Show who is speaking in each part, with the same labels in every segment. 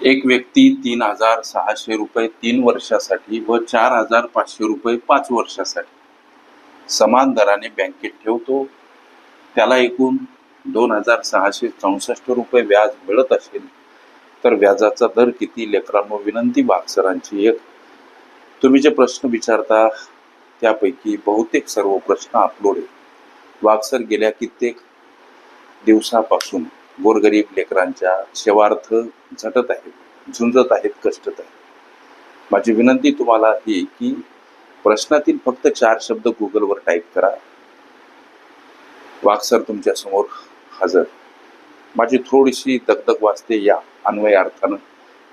Speaker 1: एक व्यक्ती तीन हजार सहाशे रुपये तीन वर्षासाठी व चार हजार पाचशे रुपये पाच वर्षासाठी समान दराने बँकेत ठेवतो. त्याला एकूण दोन हजार सहाशे चौसष्ट रुपये व्याज मिळत असेल तर व्याजाचा दर किती? लेकरांनो विनंती बागसरांची एक. तुम्ही जे प्रश्न विचारता त्यापैकी बहुतेक सर्व प्रश्न अपलोड आहे वागसर गेल्या कित्येक दिवसापासून गोरगरीब लेकरांच्या सेवार्थ झटत आहेत झुंजत आहेत कष्टत आहेत. माझी विनंती तुम्हाला ही की प्रश्नातील फक्त चार शब्द गुगलवर टाईप करा. वाक्सर तुमच्यासमोर हजर. माझी थोडीशी दगदग वाचते या अन्वय अर्थानं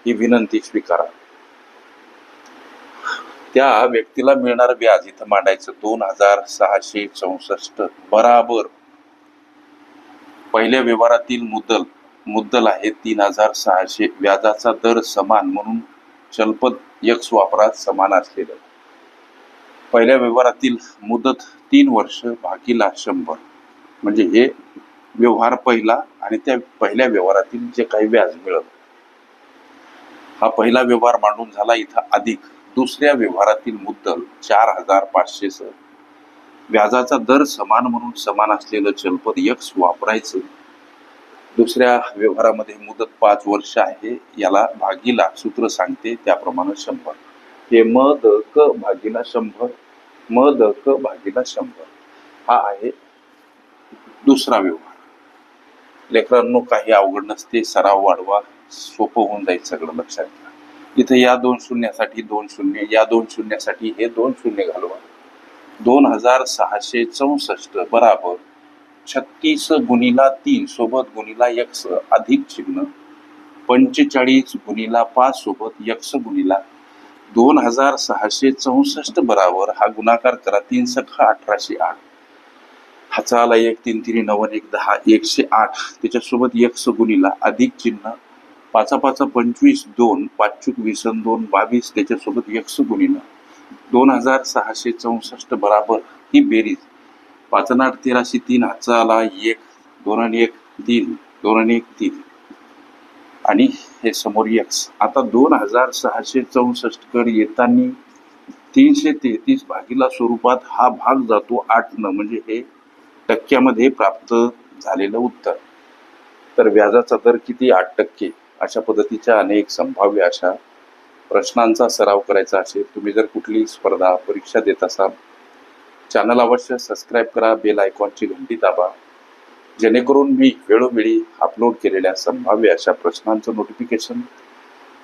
Speaker 1: ही विनंती स्वीकारा. त्या व्यक्तीला मिळणार व्याज इथं मांडायचं दोन हजार सहाशे चौसष्ट बराबर. पहिल्या व्यवहारातील मुद्दल मुद्दल आहे तीन हजार सहाशे व्याजाचा दर समान म्हणून चलपद यक्स वापरात समान असलेलं. पहिल्या व्यवहारातील मुदत तीन वर्ष भागीला शंभर. म्हणजे हे व्यवहार पहिला आणि त्या पहिल्या व्यवहारातील जे काही व्याज मिळत. हा पहिला व्यवहार मांडून झाला इथं अधिक. दुसऱ्या व्यवहारातील मुद्दल चार हजार पाचशे सर व्याजाचा दर समान म्हणून समान असलेलं चलपद यक्स वापरायचं. दुसऱ्या व्यवहारामध्ये मुदत पाच वर्ष आहे याला भागीला सूत्र सांगते त्याप्रमाणे शंभर. हे म द क भागीला शंभर म द क भागीला शंभर. हा आहे दुसरा व्यवहार. लेकरांनो काही अवघड नसते सराव वाढवा सोपं होऊन जाईल सगळं लक्षात घ्या. इथं या दोन शून्यासाठी दोन शून्य या दोन शून्यासाठी हे दोन शून्य घालवा. दोन हजार सहाशे चौसष्ट बराबर छत्तीस गुणिला तीन सोबत गुणिला यक्स अधिक चिन्ह पंचेचाळीस गुणिला पाच सोबत यक्स गुणिला. दोन हजार सहाशे चौसष्ट बराबर हा गुणाकार करा तीन सखा अठराशे आठ. हाचाला एक तीन तीन नव्वद एक दहा एकशे आठ. त्याच्यासोबत यक्स गुणिला अधिक चिन्ह पाचा पाचा पंचवीस दोन पाचूक वीस दोन बावीस त्याच्यासोबत यक्स गुणिला. दोन हजार सहाशे चौसष्ट बराबर ही बेरीज. पाच आठ तेराशे तीन हातचा आला एक दोन आणि एक तीन दोन आणि एक तीन. आणि हे समोर एक्स आता दोन हजार सहाशे चौसष्टकडे येताना तीनशे तेहतीस भागीला स्वरूपात हा भाग जातो आठ न म्हणजे हे टक्क्यामध्ये प्राप्त झालेलं उत्तर. तर व्याजाचा दर किती? आठ टक्के. अशा पद्धतीच्या अनेक संभाव्य अशा प्रश्नांचा सराव करायचा असेल तुम्ही जर कुठली स्पर्धा परीक्षा देत असाल चॅनल अवश्य सबस्क्राईब करा बेल आयकॉनची घंटी दाबा. जेणेकरून मी वेळोवेळी अपलोड केलेल्या संभाव्य अशा प्रश्नांचं नोटिफिकेशन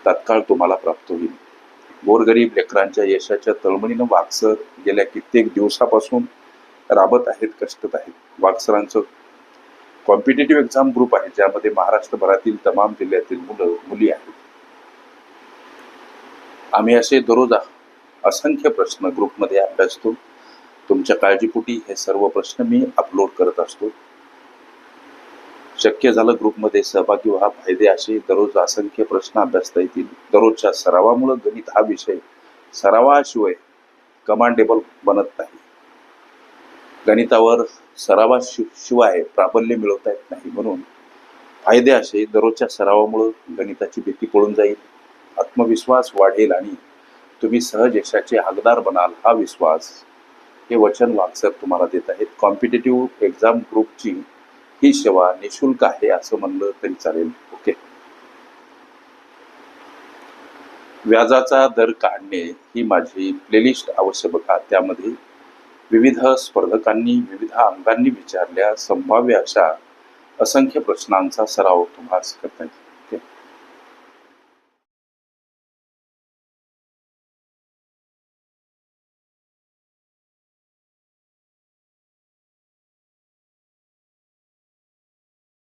Speaker 1: तात्काळ तुम्हाला प्राप्त होईल. गोरगरीब लेकरांच्या यशाच्या तळमळीनं वागसर गेल्या कित्येक दिवसापासून राबत आहेत कष्टत आहेत. वागसरांचं कॉम्पिटेटिव्ह एक्झाम ग्रुप आहे ज्यामध्ये महाराष्ट्रभरातील तमाम जिल्ह्यातील मुलं मुली आहेत. आम्ही असे दररोज असंख्य प्रश्न ग्रुपमध्ये अभ्यासतो तुमच्या काळजीपोटी हे सर्व प्रश्न मी अपलोड करत असतो. शक्य झालं ग्रुपमध्ये सहभागी व्हा. फायदे असे दररोज असंख्य प्रश्न अभ्यासता येतील. दररोजच्या सरावामुळे गणित हा विषय सरावाशिवाय कमांडेबल बनत नाही. गणितावर सरावाशिवाय प्राबल्य मिळवता येत नाही. म्हणून फायदे असे दररोजच्या सरावामुळे गणिताची भीती पळून जाईल. आत्मविश्वास वाढेल आणि तुम्ही सहज यशाचे हकदार बनाल हा विश्वास. हे वचन वागसर तुम्हाला देत आहेत. कॉम्पिटेटिव्ह एक्झाम ग्रुपची ही सेवा निशुल्क आहे असं म्हणलं तरी चालेल. ओके. व्याजाचा दर काढणे ही माझी प्लेलिस्ट अवश्य बघा. त्यामध्ये विविध स्पर्धकांनी विविध अंगांनी विचारल्या संभाव्य अशा असंख्य प्रश्नांचा सराव तुम्हाला करता येईल.